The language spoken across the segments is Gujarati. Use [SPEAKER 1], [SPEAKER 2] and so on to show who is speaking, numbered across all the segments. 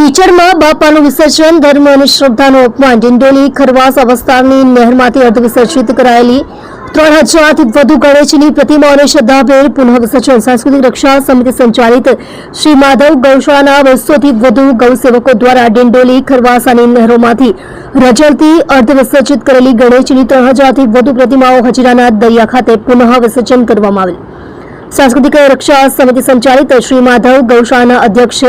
[SPEAKER 1] કીચડમાં બાપાનું વિસર્જન, ધર્મ અને શ્રદ્ધાનું અપમાન. ડિંડોલી, ખરવાસ અવસ્થાની નહેરમાંથી અર્ધવિસર્જિત કરાયેલી ત્રણ હજારથી વધુ ગણેશની પ્રતિમાઓને શ્રદ્ધાભેર પુનઃ સાંસ્કૃતિક રક્ષા સમિતિ સંચાલિત શ્રી માધવ ગૌશાળાના બસોથી વધુ ગૌસેવકો દ્વારા ડિંડોલી ખરવાસાની નહેરોમાંથી રજળતી અર્ધવિસર્જિત કરેલી ગણેશની ત્રણ હજારથી વધુ પ્રતિમાઓ હજીરાના દરિયા ખાતે પુનઃ વિસર્જન કરવામાં આવેલ. સાંસ્કૃતિક રક્ષા સમિતિ સંચાલિત શ્રી માધવ ગૌશાળાના અધ્યક્ષ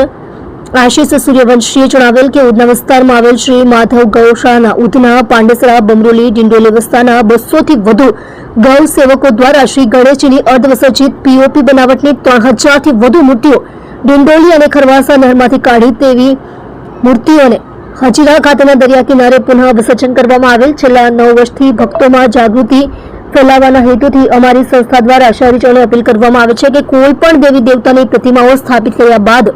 [SPEAKER 1] આશીષ સૂર્યવંશીએ જણાવેલ કે ઉધના વિસ્તારમાં આવેલ શ્રી માધવ ગૌશાળાના ઉધના, પાંડેસરા, બમરોલી, ડિંડોલી વિસ્તારના બસોથી વધુ ગૌ સેવકો દ્વારા શ્રી ગણેશજીની અર્ધવસર્જિત પીઓપી બનાવટની ત્રણ હજારથી વધુ મૂર્તિઓ ડિંડોલી અને ખરવાસા નહેરમાંથી કાઢી તેવી મૂર્તિઓને હજીરા ખાતેના દરિયા કિનારે પુનઃ વિસર્જન કરવામાં આવેલ. છેલ્લા નવ વર્ષથી ભક્તોમાં જાગૃતિ ફેલાવવાના હેતુથી અમારી સંસ્થા દ્વારા શહેરીજનોને અપીલ કરવામાં આવે છે કે કોઈ પણ દેવી દેવતાની પ્રતિમાઓ સ્થાપિત કર્યા બાદ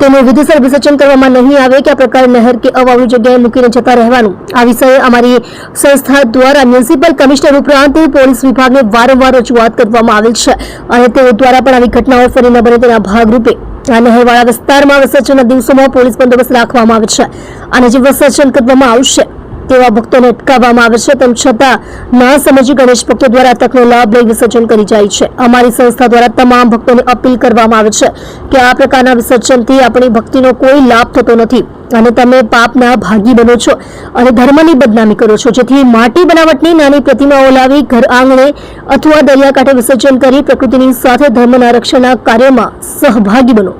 [SPEAKER 1] તેનું વિધિસર વિસર્જન કરવામાં નહીં આવે કે આ પ્રકારે નહેર કે અવાવડી જગ્યાએ મૂકીને જતા રહેવાનું? આ વિષયે અમારી સંસ્થા દ્વારા મ્યુનિસિપલ કમિશનર ઉપરાંત પોલીસ વિભાગને વારંવાર રજૂઆત કરવામાં આવેલ છે અને તેઓ દ્વારા પણ આવી ઘટનાઓ ફરી ન બને તેના ભાગરૂપે આ નહેરવાળા વિસ્તારમાં વિસર્જનના દિવસોમાં પોલીસ બંદોબસ્ત રાખવામાં આવે છે. અને જે વિસર્જન કરવામાં આવશે તેવા ભક્તોને અટકાવવામાં આવે છે, તેમ છતાં ના સમજી ગણેશ ભક્તો દ્વારા તકનો લાભ લઈ વિસર્જન કરી જાય છે. અમારી સંસ્થા દ્વારા તમામ ભક્તોને અપીલ કરવામાં આવે છે કે આ પ્રકારના વિસર્જનથી આપણી ભક્તિનો કોઈ લાભ થતો નથી અને તમે પાપના ભાગી બનો છો અને ધર્મની બદનામી કરો છો. જેથી માટી બનાવટની નાની પ્રતિમાઓ લાવી ઘર આંગણે અથવા દરિયાકાંઠે વિસર્જન કરી પ્રકૃતિની સાથે ધર્મના રક્ષણના કાર્યમાં સહભાગી બનો.